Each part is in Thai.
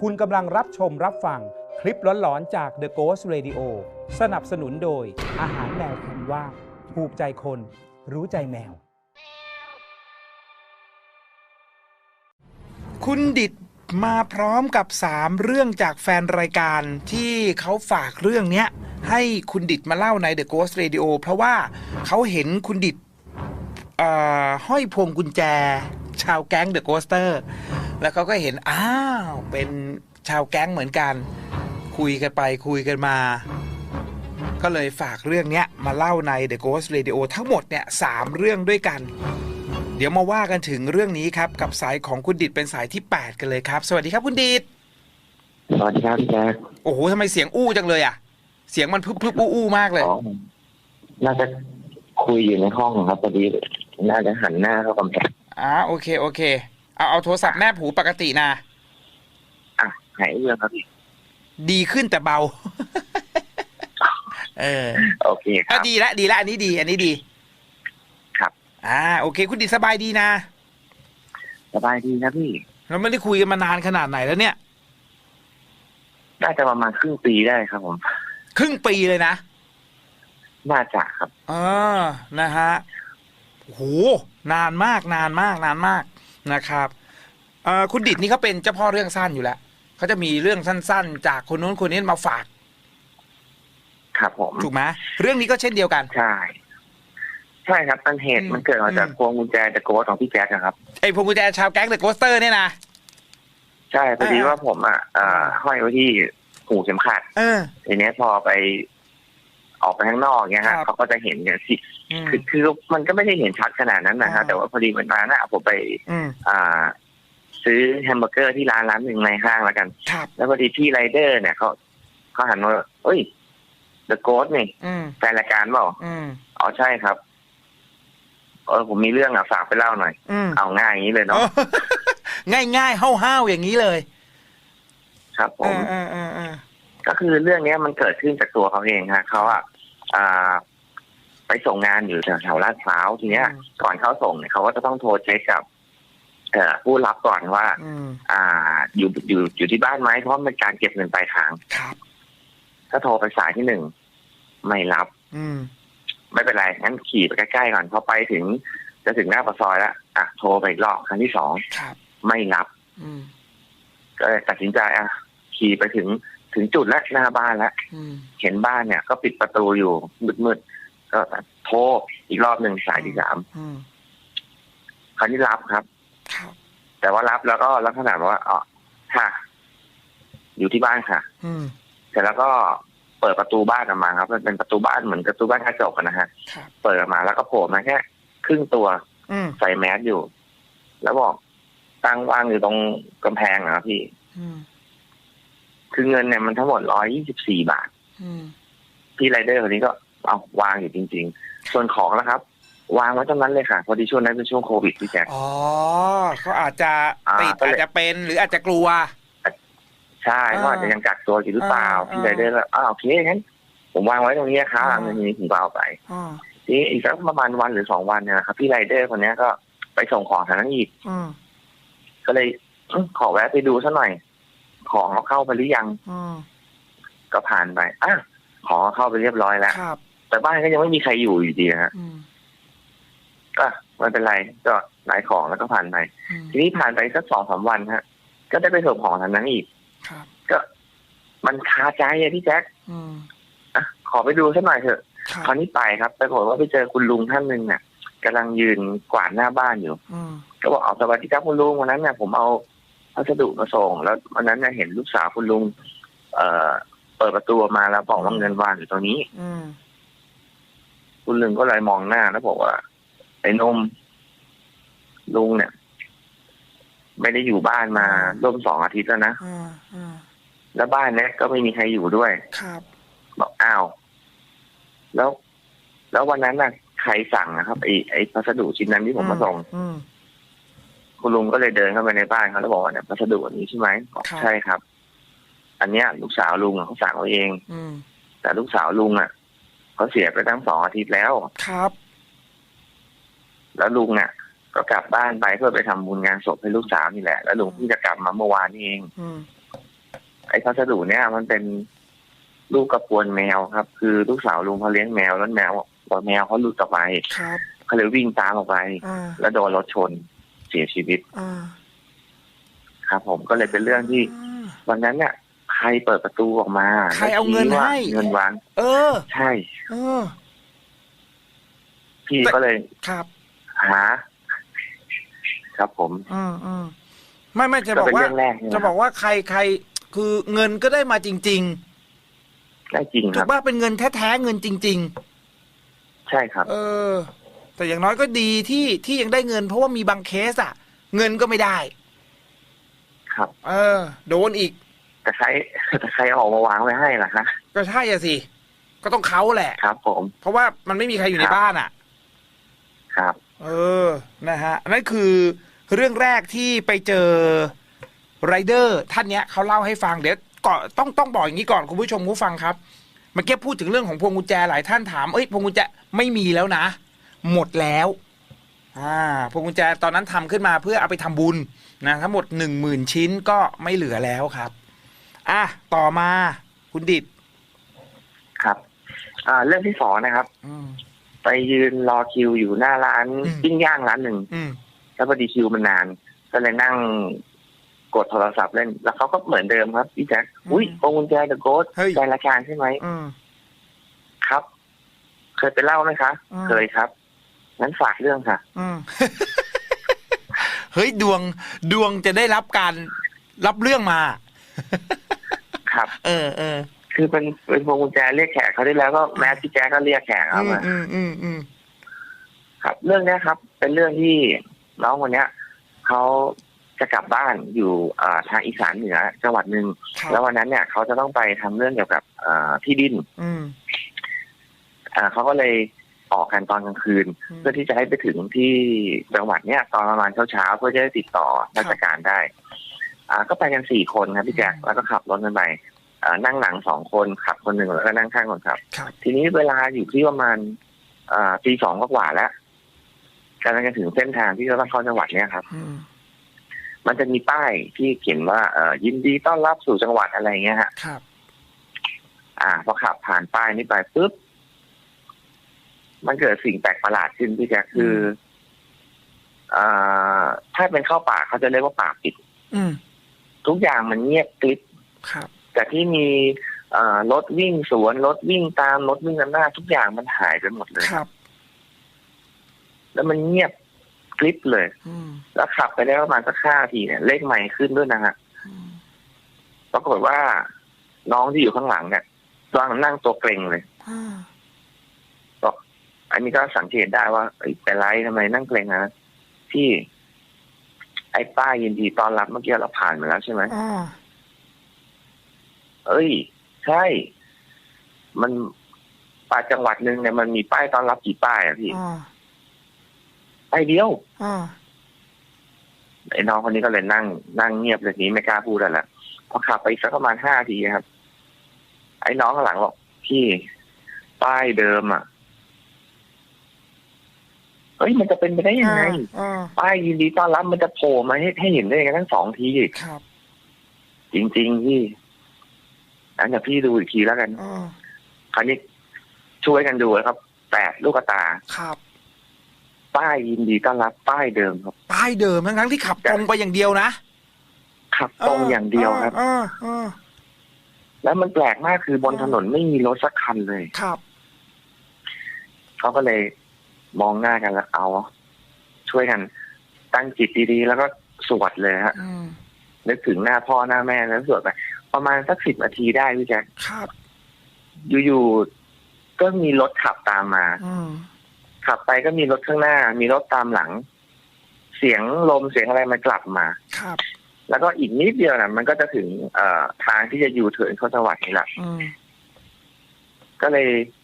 คุณกำลังรับชมรับฟังคลิปหลอนๆจาก The Ghost Radio สนับสนุนโดย อาหารแมวคุณว่าถูกใจคน รู้ใจแมว คุณดิดมาพร้อมกับ 3 เรื่องจากแฟนรายการที่เขาฝากเรื่องเนี้ย ให้คุณดิดมาเล่าใน The Ghost Radio เพราะว่าเขาเห็นคุณดิดเอ่อห้อยพวงกุญแจ ชาวแก๊ง The Ghoster แล้วเขาก็เห็นอ้าวเป็นชาวแก๊งเหมือนกัน คุยกันไปคุยกันมา ก็เลยฝากเรื่องเนี้ยมาเล่าใน The Ghost Radio ทั้งหมดเนี่ยสามเรื่องด้วยกัน เดี๋ยวมาว่ากันถึงเรื่องนี้ครับ กับสายของคุณดิดเป็นสายที่ 8 กันเลยครับ สวัสดีครับคุณดิดสวัสดีครับพี่แจ๊คโอ้โหทำไมเสียงอู้จังเลยอะ เสียงมันพึบพึบอู้อู้มากเลยอ๋อน่าจะคุยอยู่ในห้องครับพอดี น่าจะหันหน้าเข้ากำแพงอ่าโอเคโอเค เอาเอาโทรศัพท์แนบหูปกตินะอะหายเรื่องครับพี่ดีขึ้นแต่เบา เออโอเคคก็รับ ดีละดีละอันนี้ดี อันนี้ดีครับ อ่า โอเค คุณดิดสบายดีนะ สบายดีนะพี่ เราไม่ได้คุยกันมานานขนาดไหนแล้วเนี่ย น่าจะประมาณครึ่งปีได้ครับ ผม ครึ่งปีเลยนะน่าจะครับ เออนะฮะโอ้โหนานมากนานมากนานมาก นะครับเอ่อคุณดิดนี่เขาเป็นเจ้าพ่อเรื่องสั้นอยู่แล้วเขาจะมีเรื่องสั้นๆ จากคนนู้นคนนี้มาฝากครับผม ถูกไหมเรื่องนี้ก็เช่นเดียวกัน ใช่ ใช่ครับมันเหตุอืมมันเกิดมาจากอืม พวงกุญแจจากโกสของพี่แจ๊คนะครับ ไอ้พวงกุญแจชาวแก๊งเดอะโกสเตอร์เนี่ยนะ ใช่พอดีอ่า ว่าผมอะอ่าห้อยไว้ที่หูเข็มขัดเออ ทีเนี้ยพอไป ออกไปข้างนอกเงี้ยฮะครับ เขาก็จะเห็นเนี่ยสิอืม คือคือมันก็ไม่ได้เห็นชัดขนาดนั้นนะฮะอ่าแต่ว่าพอดีเหมือนมาน่ะผมไปอืมอ่า ซื้อแฮมเบอร์เกอร์ที่ร้านร้านหนึ่งในห้างแล้วกันครับแล้วพอดีพี่ไรเดอร์เนี่ยเขาเขาหันมาเอ้ย The Ghost นี่อืมแฟนรายการเปล่าอืมอ๋อใช่ครับเออผมมีเรื่องอะฝากไปเล่าหน่อยอืมเอาง่ายอย่างนี้เลยเนาะง่ายง่ายๆห้าวๆอย่างนี้เลย ครับผเอมอเออเออเออก็คือเรื่องเนี้ยมันเกิดขึ้นจากตัวเขาเองฮะเขาอะอ่า ไปส่งงานอยู่แถวแถวลาดพร้าวทีเนี้ย ก่อนเข้าส่งเนี่ยเขาก็จะต้องโทรเช็คกับเอ่อผู้รับก่อนว่าอืมอ่า อยู่อยู่อยู่ที่บ้านไหมเพราะมันเป็นการเก็บเงินปลายทางครับก็โทรไปสายที่หนึ่งไม่รับ อืม ไม่เป็นไรงั้นขี่ไปใกล้ๆก่อนพอไปถึง จะถึงหน้าปากซอยแล้วอะโทรไปอีกรอบครั้งที่สองครับไม่รับอืมก็เลยตัดสินใจอะขี่ไปถึงถึงจุดแล้วหน้าบ้านแล้วอืมเห็นบ้านเนี่ย ก็ปิดประตูอยู่มืดๆ ก็โทรอีกรอบหนึ่งสายที่สามอืมคราวนี้รับครับครับ แต่ว่ารับแล้วก็ลักษณะแบบว่าอ๋อค่ะ อยู่ที่บ้านค่ะ อืมเสร็จแล้วก็เปิดประตูบ้านออกมาครับมันเป็นประตูบ้านเหมือนประตูบ้านกระจกอะนะฮะครับเปิดออกมาแล้วก็โผล่มาแค่ครึ่งตัวอืมใส่แมสอยู่ แล้วบอกตั้งวางอยู่ตรงกำแพงอะครับพี่อืมคือเงินเนี่ยมันทั้งหมดร้อยยี่สิบสี่บาทอืมพี่ไรเดอร์คนนี้ก็ เอาวางอยู่จริง ๆ ส่วนของนะครับ วางไว้ตรงนั้นเลยค่ะ พอดีช่วงนั้นเป็นช่วงโควิดพี่แจ๊คอ๋อเขาอาจจะอ่าติดก็เลยอาจจะเป็นหรืออาจจะกลัว ใช่อ่าว่าอาจจะยังกักตัวอยู่หรือเปล่าอ่าพี่ไรเดอร์ก็อ้าวโอเคงั้นผมวางไว้ตรงนี้ครับอ่าเงินนี้ผมก็เอาไปอ๋อทีนี้อีกสักประมาณวันหรือสองวันเนี่ยนะครับพี่ไรเดอร์คนนี้ก็ไปส่งของทางนั้นอีกอืมก็เลยอื้อขอแวะไปดูซะหน่อย ของเขาเข้าไปหรือยังอืมก็ผ่านไปอะของเขาเข้าไปเรียบร้อยแล้วครับ แต่บ้านก็ยังไม่มีใครอยู่อยู่ดีฮะอืมก็ไม่เป็นไรก็หลายของแล้วก็ผ่านไปอืมทีนี้ผ่านไปสักสองสามวันฮะ ก็ได้ไปส่งของทางนั้นอีกครับก็มันคาใจอะพี่แจ๊คอืมอะขอไปดูสักหน่อยเถอะครัคราวบนี้ไปครับปรากฏว่าไปเจอคุณลุงท่านหนึ่งเนี่ยกำลังยืนกวาดหน้าบ้านอยู่อืมก็บอกเอาสวัสดีครับคุณลุงวันนั้นเนี่ยผมเอาพัสดุมาส่ง แล้ววันนั้นเนี่ยเห็นลูกสาวคุณลุง เอ่อ เปิดประตูออกมาแล้วบอกว่าเงินวางอยู่ตรงนี้ อืม คุณลุงก็เลยมองหน้าแล้วบอกว่า ไอ้นมลุงเนี่ย ไม่ได้อยู่บ้านมาร่วมสองอาทิตย์แล้วนะอ่าอ่าแล้วบ้านเนี้ยก็ไม่มีใครอยู่ด้วย ครับ บอกอ้าว แล้ว แล้ววันนั้นน่ะ ใครสั่งนะครับไอ้ไอ้พัสดุชิ้นนั้นที่ผมมาส่งอืมคุณลุงก็เลยเดินเข้าไปในบ้านเขาแล้วบอกว่าเนี่ยพัสดุอันนี้ใช่ไหมบอกครับใช่ครับ อันเนี้ย ลูกสาวลุงอะเขาสั่งเอาเองอืมแต่ลูกสาวลุงอะ เขาเสียไปตั้งสองอาทิตย์แล้ว ครับ แล้วลุงเนี่ยก็กลับบ้านไปเพื่อไปทำบุญงานศพให้ลูกสาวนี่แหละ แล้วลุงเพิ่งจะกลับมาเมื่อวานนี่เองอืมอ้พัสดุเนี่ย มันเป็นลูกกระปวนแมวครับ คือลูกสาวลุงเขาเลี้ยงแมวแล้วแมวตัวแมวเขาหลุดออกไปครับเขาเลยวิ่งตามออกไปอ่าแล้วโดนรถชนเสียชีวิตอ่าครับผมก็เลยเป็นเรื่องที่อ่าวันนั้นเนี่ยใค รเปิดประตูออกมาใครเอาเงินแล้วชี้ว่าให้เงินวางเออ ใช่ เออ พี่แต่ก็เลยครับหาครับผมอืมอืมไม่ไม่จะก็บอกเป็นว่าเรื่องแรกเนี่ยจะบอกว่าใครใครคือเงินก็ได้มาจริงได้จริงๆคถูรักบป่ะเป็นเงินแท้ๆเงินจริงใช่ครับๆเออ แต่อย่างน้อยก็ดีที่ที่ยังได้เงิน เพราะว่ามีบางเคสอะเงินก็ไม่ได้ ครับ เออ โดนอีก แต่ใครแต่ใครเอาออกมาวางไว้ให้ล่ะฮะก็ใช่อะสิ ก็ต้องเขาแหละ ครับผม เพราะว่ามันไม่มีใครอยู่ในครับบ้านอะครับ เออ นะฮะอันนั่นคือเรื่องแรกที่ไปเจอไรเดอร์ ท่านเนี้ยเขาเล่าให้ฟังเดี๋ยวก่อนต้องต้องบอกอย่างนี้ก่อนคุณผู้ชมผู้ฟังครับเมื่อกี้พูดถึงเรื่องของพวงกุญแจหลายท่านถามเอ้ยพวงกุญแจไม่มีแล้วนะ หมดแล้วอ่าพวงกุญแจตอนนั้นทำขึ้นมาเพื่อเอาไปทำบุญนะทั้งหมดหนึ่งหมื่นชิ้นก็ไม่เหลือแล้วครับ อะต่อมาคุณดิดครับ อ่า เรื่องที่สองนะครับ อืม ไปยืนรอคิวอยู่หน้าร้านอืม ปิ้งย่างร้านหนึ่งอืม แล้วพอดีคิวมันนาน ก็เลยนั่งกดโทรศัพท์เล่น แล้วเขาก็เหมือนเดิมครับพี่แจ๊คอุ้ยพวงกุญแจเดอะโกสเฮ้ย ใจรายการใช่ไหมอืม ครับ เคยไปเล่าไหมคะ อืม เคยครับงั้นฝากเรื่องค่ะ อืม เฮ้ยดวงดวงจะได้รับการรับเรื่องมา ครับ เออเออคือเป็นเป็นพวงกุญแจเรียกแขกเขาได้แล้วก็แม้พี่แจ๊คก็เรียกแขกอืเอามมาอืมอืมอืมครับ เรื่องเนี้ยครับ เป็นเรื่องที่น้องคนเนี้ยเขาจะกลับบ้านอยู่อ่าทางอีสานเหนือจังหวัดหนึ่งครับแล้ววันนั้นเนี่ยเขาจะต้องไปทำเรื่องเกี่ยวกับอ่าที่ดิน อืมอ่าเขาก็เลยออกกันตอนกลางคืนอืมเพื่อที่จะให้ไปถึงที่จังหวัดเนี้ยตอนประมาณเช้าๆเพื่อจะได้ติดต่อราชการได้ อ่าก็ไปกันสี่คนครับพี่แจ๊คแล้วก็ขับรถกันไปอ่านั่งหลังสองคนขับคนหนึ่งแล้วก็นั่งข้างคนขับ ครับ ทีนี้เวลาอยู่ที่ประมาณอ่าตีสองกว่าๆแล้วกำลังจะถึงเส้นทางที่จะต้องเข้าจังหวัดเนี้ยครับ อืมมันจะมีป้ายที่เขียนว่าเอ่อยินดีต้อนรับสู่จังหวัดอะไรเงี้ยฮะครับ อ่าพอขับผ่านป้ายนี้ไปปุ๊บมันเกิดสิ่งแปลกประหลาดขึ้นพี่แจ๊คคืออ่าถ้าเป็นเข้าป่าเขาจะเรียกว่าป่าปิด อืม ทุกอย่างมันเงียบกริบครับแต่ที่มีเอ่อรถวิ่งสวนรถวิ่งตามรถวิ่งนำหน้า ทุกอย่างมันหายไปหมดเลยครับ แล้วมันเงียบกริบเลยอืมแล้วขับไปได้ประมาณสักห้านาทีเนี่ยเลขใหม่ขึ้นด้วยนะฮะอืมปรากฏว่า น้องที่อยู่ข้างหลังเนี่ยตอนนั่งตัวเกรงเลยอ่าอันนี้ก็สังเกตได้ว่าเอ้ยเป็นไรทำไมนั่งเกรงนะที่ ไอ้ป้ายยินดีต้อนรับเมื่อกี้เราผ่านมาแล้วใช่ไหมอ่าเอ้ย ใช่ มันป่าจังหวัดหนึ่งเนี่ยมันมีป้ายต้อนรับกี่ป้ายอะพี่อ่าป้ายเดียวอ่าไอ้น้องคนนี้ก็เลยนั่งนั่งเงียบเลยทีนี้ไม่กล้าพูดอะไรละพอขับไปอีกสักประมาณห้าทีครับ ไอ้น้องข้างหลังบอกพี่ ป้ายเดิมอะ เฮ้ยมันจะเป็นไปได้ยังไงอ่าป้ายยินดีต้อนรับมันจะโผล่มาให้ให้เห็นได้ยังไงทั้งสองทีครับ จริงๆพี่อันนี้พี่ดูอีกทีแล้วกันอ่าคราวนี้ช่วยกันดูนะครับแปดลูกตาครับป้ายยินดีต้อนรับป้ายเดิมครับ ป้ายเดิมทั้งทั้งๆที่ขับตรงไปอย่างเดียวนะขับตรงอย่างเดียวครับอ่าอ่าแล้วมันแปลกมากคือบนถนนไม่มีรถสักคันเลยครับเขาก็เลย มองหน้ากันแล้วเอาวะช่วยกัน ตั้งจิตดีๆ แล้วก็สวดเลยฮะอืมนึกถึงหน้าพ่อหน้าแม่แล้วสวดไปประมาณสักสิบนาทีได้พี่แจ๊คครับอยู่ๆก็มีรถขับตามมาอืมขับไปก็มีรถข้างหน้า มีรถตามหลัง เสียงลมเสียงอะไรมันกลับมาครับแล้วก็อีกนิดเดียวนะมันก็จะถึงเอ่อทางที่จะยูเทิร์นเข้าจังหวัดนี่แหละอืมก็เลยเห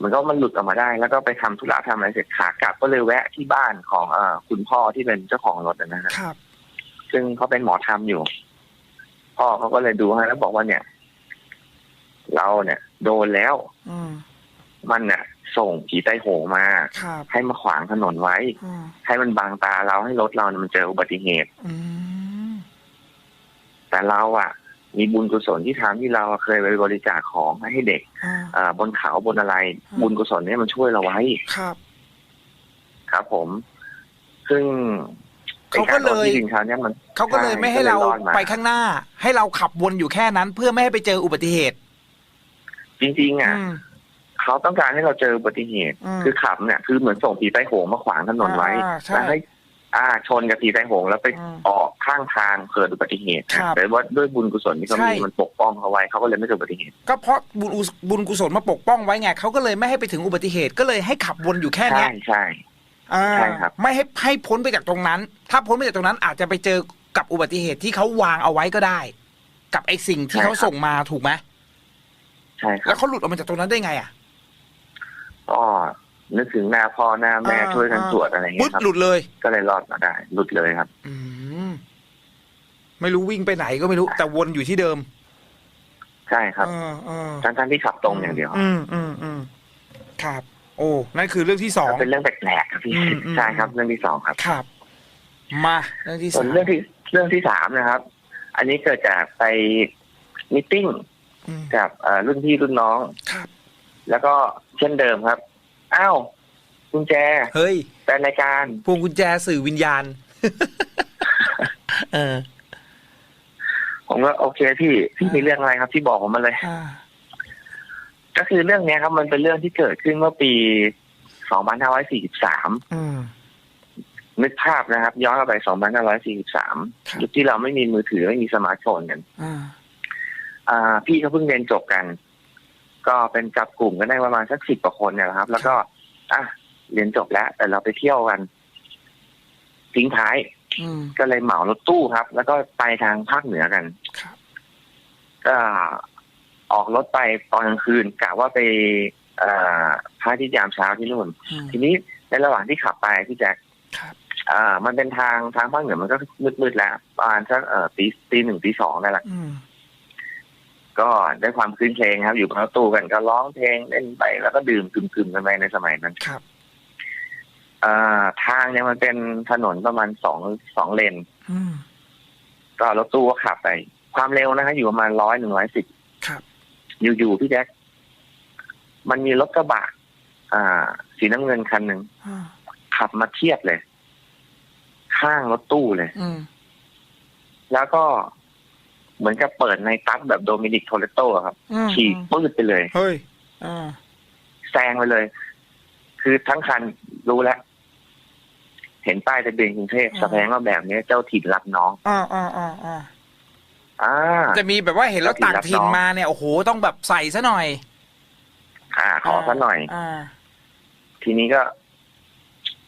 มือนก็มันหลุดออกมาได้ แล้วก็ไปทำธุระทำอะไรเสร็จขากลับก็เลยแวะที่บ้านของเอ่อคุณพ่อที่เป็นเจ้าของรถนะฮะครับ ซึ่งเขาเป็นหมอทำอยู่ พ่อเขาก็เลยดูให้แล้วบอกว่าเนี่ย เราเนี่ย โดนแล้ว อืมมันเนี่ยส่งผีไต้โหงมาครับให้มาขวางถนนไว้อืมให้มันบังตาเราให้รถเราเนี่ยมันเจออุบัติเหตุอืมแต่เราอะ มีบุญกุศลที่ทำที่เราเคยไปบริจาคของให้เด็กอ่าอ่าบนเขาบนอะไรอืมบุญกุศลเนี่ยมันช่วยเราไว้ครับ ครับผม ซึ่งเขาก็เลยไอ้ารรถที่ดินเขาเนี่ยมันเขาก็เลยไม่ให้เราก็ลยอดมไปข้างหน้า ให้เราขับวนอยู่แค่นั้น เพื่อไม่ให้ไปเจออุบัติเหตุ จริงๆอะอืมเขาต้องการให้เราเจออุบัติเหตุอืมคือขับเนี่ย คือเหมือนส่งผีไต้โหงมาขวางถนนไว้อ่าใช่แล้วให้ อ่า ชนกับผีไต้โหงแล้วไปอืมออกข้างทางเกิดอุบัติเหตุครับแต่ว่าด้วยบุญกุศลที่เขาใช่มีมันปกป้องเขาไว้เขาก็เลยไม่เกิดอุบัติเหตุ ก็เพราะบุญอุบุญกุศลมาปกป้องไว้ไงเขาก็เลยไม่ให้ไปถึงอุบัติเหตุก็เลยให้ขับวนอยู่แค่เนี้ใช่ยใช่อ่าใช่ครับไม่ให้ให้พ้นไปจากตรงนั้น ถ้าพ้นไปจากตรงนั้นอาจจะไปเจอกับอุบัติเหตุที่เขาวางเอาไว้ก็ได้ กับไอ้สิ่งที่เขาส่งมาถูกไหมใช่คแล้รับวเขาหลุดออกมาจากตรงนั้นได้ไงอะก็ นึกถึงหน้าพ่อหน้าแม่อ่าช่วยกันอ่า สวดอะไรอย่างปุ๊เงี้ยครับบหลุดเลย ก็เลยรอดมาได้ หลุดเลยครับ อืมไม่รู้วิ่งไปไหนก็ไม่รู้ แต่วนอยู่ที่เดิมใช่ครับเออเออทั้งๆที่ขับตรงอย่างเดียวอืมอืมอืมครับ โอ้นั่นคือเรื่องที่สอง เป็นเรื่องแปลกๆครับพี่อืมอืม ใช่ครับ เรื่องที่สองครับ ครับ มาเรื่องที่ส่วสานมเรื่องที่เรื่องที่สามนะครับ อันนี้เกิดจากไปมิทติ้งอืมกับเอ่อรุ่นพี่รุ่นน้อง ครับ แล้วก็เช่นเดิมครับ อ้าวกุญแจเฮ้ยแฟนรายการพวงกุญแจสื่อวิญญาณ เออ ผมก็โอเคพี่พี่มีเรื่องอะไรครับที่บอกผมมาเลยอ่าก็คือเรื่องเนี้ยครับ มันเป็นเรื่องที่เกิดขึ้นเมื่อปี2543อืมนึกภาพนะครับ ย้อนกลับไป2543ครับยุคที่เราไม่มีมือถือไม่มีสมาร์ทโฟนกันอ่าอ่าพี่เขาเพิ่งเรียนจบกัน ก็เป็นจับกลุ่มกันได้ประมาณสักสิบกว่าคนเนี่ยแหละครับ แล้วก็อะเรียนจบแล้ว แต่เราไปเที่ยวกันทิ้งท้ายอืมก็เลยเหมารถตู้ครับ แล้วก็ไปทางภาคเหนือกันครับก็ออกรถไปตอนกลางคืนกะว่าไปเอ่อพระอาที่ยามเช้าที่นู่นอืมทีนี้ในระหว่างที่ขับไปพี่แจ็คครับอ่ามันเป็นทางทางภาคเหนือมันก็มืดๆแล้วประมาณสักเอ่อตีตีหนึ่งตีสองได้ละอืม ก็ได้ความคืนเพลงครับ อยู่บนรถตู้กันก็ร้องเพลงเล่นไปแล้วก็ดื่มกึ่มๆกันไปในสมัยนั้นครับอ่าทางเนี่ยมันเป็นถนนประมาณสองสองเลนอืมก็รถตู้ก็ขับไป ความเร็วนะฮะอยู่ประมาณร้อยหนึ่งร้อยสิบครับอยู่ๆพี่แจ็คมันมีรถกระบะอ่า สีน้ำเงินคันหนึ่งอ่าขับมาเทียบเลย ข้างรถตู้เลยอืมแล้วก็ เหมือนกับเปิดในตัสแบบโดมินิกโทเรโต้ครับอืมฉีกปื้ดไปเลยเฮ้ยอ่าแซงไปเลย คือทั้งคันรู้แล้ว เห็นป้ายทะเบียนกรุงเทพอ่าแสดงว่าแบบนี้เจ้าถิ่นรับน้องอ่าอ่าอ่าอ่าอ่าจะมีแบบว่าเห็นแล้วต่างถิ่นมาเนี่ยโอ้โหต้องแบบใส่ซะหน่อย อ่า ขอซะหน่อยอ่าทีนี้ก็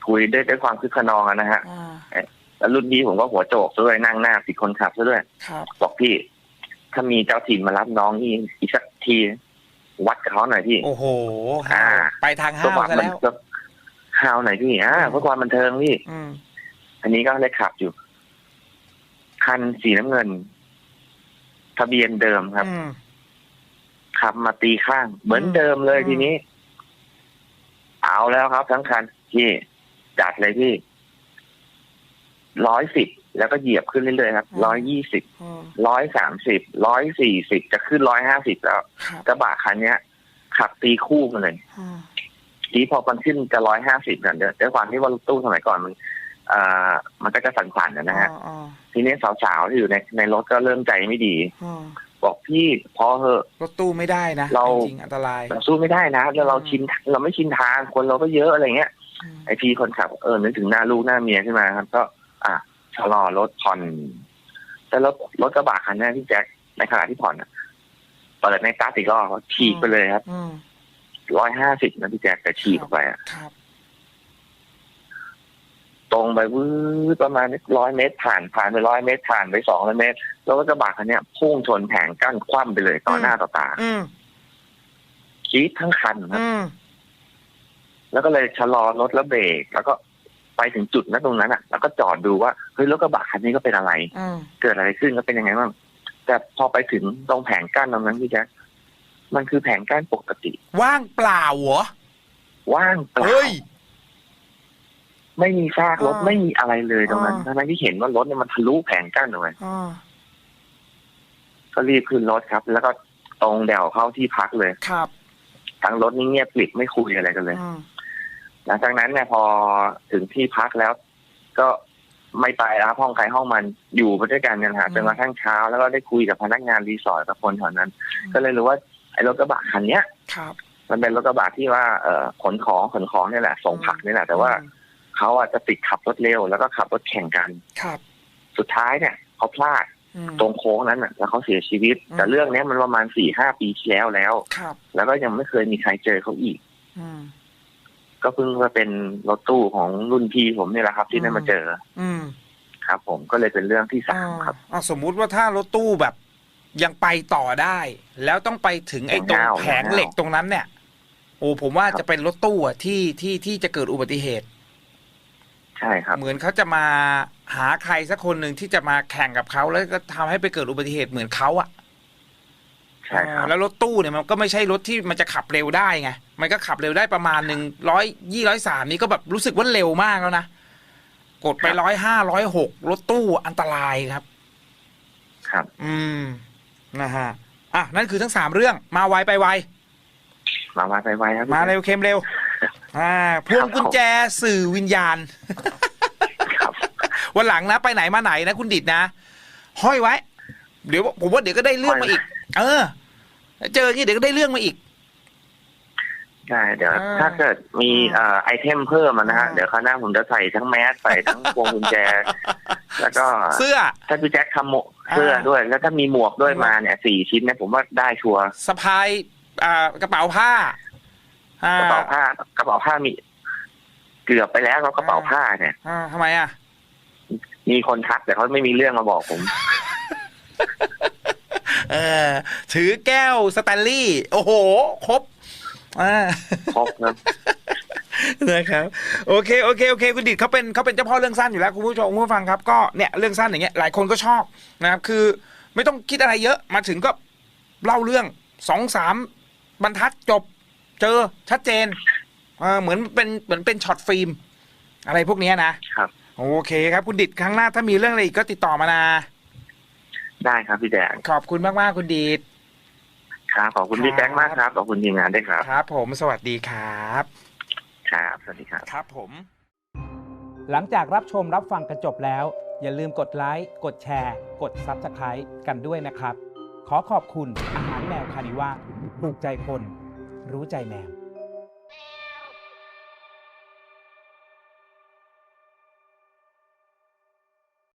คุยด้วยด้วยความคึกขนองอะนะฮะอ่า แล้วรุ่นพี่ผมก็หัวโจกซะด้วยนั่งหน้าติดคนขับซะด้วยครับ บอกพี่ ถ้ามีเจ้าถิ่นมารับน้องนี่อีกสักที วัดกับเขาหน่อยพี่โอ้โหอ่า ไปทางเพื่อห้าวความซะมันแล้วก็ฮาวหน่อยพี่อ่าอืมเพื่อความบันเทิงพี่อืมอันนี้ก็เลยขับอยู่ คันสีน้ำเงิน ทะเบียนเดิมครับอืมขับมาตีข้าง เหมือนอืมเดิมเลยอืมทีนี้ เอาแล้วครับทั้งคันพี่จัดเลยพี่ ร้อยสิบแล้วก็เหยียบขึ้นเรื่อยๆครับร้อยยี่สิบอืมร้อยสามสิบร้อยสี่สิบจะขึ้นร้อยห้าสิบแล้วครับกระบะคันเนี้ย ขับตีคู่กันเลยอืมทีพอมันขึ้นจะร้อยห้าสิบเนี่ยด้วยความที่ว่ารถตู้สมัยก่อนมันอ่ามันก็จะสั่นๆนะฮะอ่าอ่าทีนี้สาวๆที่อยู่ในในรถก็เริ่มใจไม่ดีอ่าบอกพี่พอเหอะรถตู้ไม่ได้นะเราจริงๆอันตรายเราสู้ไม่ได้นะแล้วเราอืมชินเราไม่ชินทางคนเราก็เยอะอะไรเงี้ยอืมไอพี่คนขับเออนึกถึงหน้าลูกหน้าเมียขึ้นมาครับ ก็ อะชะลอรถผ่อนแต่รถรถกระบะคันนี้ที่แจ็คในขณะที่ผ่อนอะเปิดในตาร์ทอีกรอบฉีกไปเลยครับอืมร้อยห้าสิบนะพี่แจ็คแต่ฉีกออกไปอะครับตรงไปวืดประมาณร้อยเมตรผ่านผ่านไปร้อยเมตรผ่านไปสองร้อยเมตร แล้วรถกระบะคันเนี้ยพุ่งชนแผงกั้นคว่ำไปเลยต่อหน้าต่อตาอืมชีดทั้งคันครับอืมแล้วก็เลยชะลอรถแล้วเบรกแล้วก็ ไปถึงจุดนั้นตรงนั้นอะแล้วก็จอดดูว่าเฮ้ยรถกระบะคันนี้ก็เป็นอะไรอืมเกิดอะไรขึ้นก็เป็นยังไงบ้างแต่พอไปถึงตรงแผงกั้นตรงนั้นพี่แจ๊คมันคือแผงกั้นปกติ ว่างเปล่าเหรอว่างเปล่าเฮ้ยไม่มีซากรถอ่าไม่มีอะไรเลยตรงนั้นอ่าทั้งนั้นที่เห็นว่ารถเนี่ยมันทะลุแผงกั้นออกไปอ่ากก็รีบขึ้นรถครับ แล้วก็ตรงเดี่ยวเข้าที่พักเลยครับ ทั้งรถนี่เงียบกริบไม่คุยอะไรกันเลยอืม หลังจากนั้นเนี่ยพอถึงที่พักแล้ว ก็ไม่ไปแล้วห้องใครห้องมันอยู่ไปด้วยกันกันฮะจนกระทั่งเช้า แล้วก็ได้คุยกับพนักงานรีสอร์ทกับคนแถวนั้น ก็เลยรู้ว่าไอ้รถกระบะคันเนี้ยครับมันเป็นรถกระบะที่ว่าเอ่อขนของขนของเนี่ยแหละส่งผักนี่แหละแต่ว่าเขาอะจะติดขับรถเร็วแล้วก็ขับรถแข่งกันครับ สุดท้ายเนี่ยเขาพลาดอืมตรงโค้งนั้นน่ะ แล้วเขาเสียชีวิตอืมแต่เรื่องเนี้ยมันประมาณสี่ห้าปีที่แล้วแล้วครับแล้วก็ยังไม่เคยมีใครเจอเขาอีกอืม ก็เพิ่งมาเป็นรถตู้ของรุ่นพี่ผมนี่แหละครับ ที่ได้มาเจอ อืมครับ ผมก็เลยเป็นเรื่องที่สามครับอ่าสมมุติว่าถ้ารถตู้แบบ ยังไปต่อได้ แล้วต้องไปถึงไอ้ตรงเงาแผงเหล็กตรงนั้นเนี่ย โอ้ผมว่าครับจะเป็นรถตู้อะที่ที่ที่จะเกิดอุบัติเหตุ ใช่ครับ เหมือนเขาจะมาหาใครสักคนหนึ่งที่จะมาแข่งกับเขาแล้วก็ทำให้ไปเกิดอุบัติเหตุเหมือนเขาอะ ใช่ครับอ่าแล้วรถตู้เนี่ยมันก็ไม่ใช่รถที่มันจะขับเร็วได้ไงมันก็ขับเร็วได้ประมาณหนึ่งร้อยยี่ร้อยสามนี่ก็แบบรู้สึกว่าเร็วมากแล้วนะกดไปครับร้อยห้าร้อยหกรถตู้อันตรายครับ ครับ อืมนะฮะอะนั่นคือทั้งสามเรื่องมาไวไปไวมามาไปไวครับมาเร็วเข้มเร็ว อ่า พวงกุญแจสื่อวิญญาณครับวันหลังนะไปไหนมาไหนนะคุณดิดนะ ห้อยไว้ เดี๋ยวผมว่าเดี๋ยวก็ได้เรื่องมาอีก เออ เจออย่างนี้เดี๋ยวก็ได้เรื่องมาอีกใช่เดี๋ยวอ่าถ้าเกิดมีอืมเอ่อไอเทมเพิ่มอะนะฮะอ่าเดี๋ยวคราวหน้าผมจะใส่ทั้งแมสใส่ทั้งพวงกุญแจ แล้วก็เสื้อถ้าพี่แจ็คทำหมวกอ่าเสื้อด้วย แล้วถ้ามีหมวกด้วยหมวกมาเนี่ยสี่ชิ้นเนี่ยผมว่าได้ชัวร์สะพายอ่ากระเป๋าผ้าอ่ากระเป๋าผ้ากระเป๋าผ้ามี เกือบไปแล้วก็กระเป๋าผ้าเนี่ยอ่าทำไมอะ มีคนทักแต่เขาไม่มีเรื่องมาบอกผม เออถือแก้วสแตนลี่ โอ้โห ครบอ่าครบนะนะครับโอเคโอเคโอเคคุณดิดเขาเป็นเขาเป็นเจ้าพ่อเรื่องสั้นอยู่แล้วคุณผู้ชมคุณผู้ฟังครับก็เนี่ยเรื่องสั้นอย่างเงี้ยหลายคนก็ชอบนะครับคือไม่ต้องคิดอะไรเยอะมาถึงก็เล่าเรื่องสองสามบรรทัดจบเจอชัดเจนเออเหมือนเป็นเหมือนเป็นช็อตฟิล์มอะไรพวกเนี้ยนะครับ โอเคครับคุณดิดครั้งหน้าถ้ามีเรื่องอะไรอีกก็ติดต่อมานะ ได้ครับพี่แดงขอบคุณมากๆคุณดิดครับขอบคุณพี่แจ็คมากครับขอบคุณทีมงานด้วยครับครับ ผมสวัสดีครับครับสวัสดีครับครับผม หลังจากรับชมรับฟังกันจบแล้ว อย่าลืมกดไลค์กดแชร์ กด Subscribe กันด้วยนะครับ ขอขอบคุณอาหารแมวคานิว่าถูกใจคน รู้ใจแมว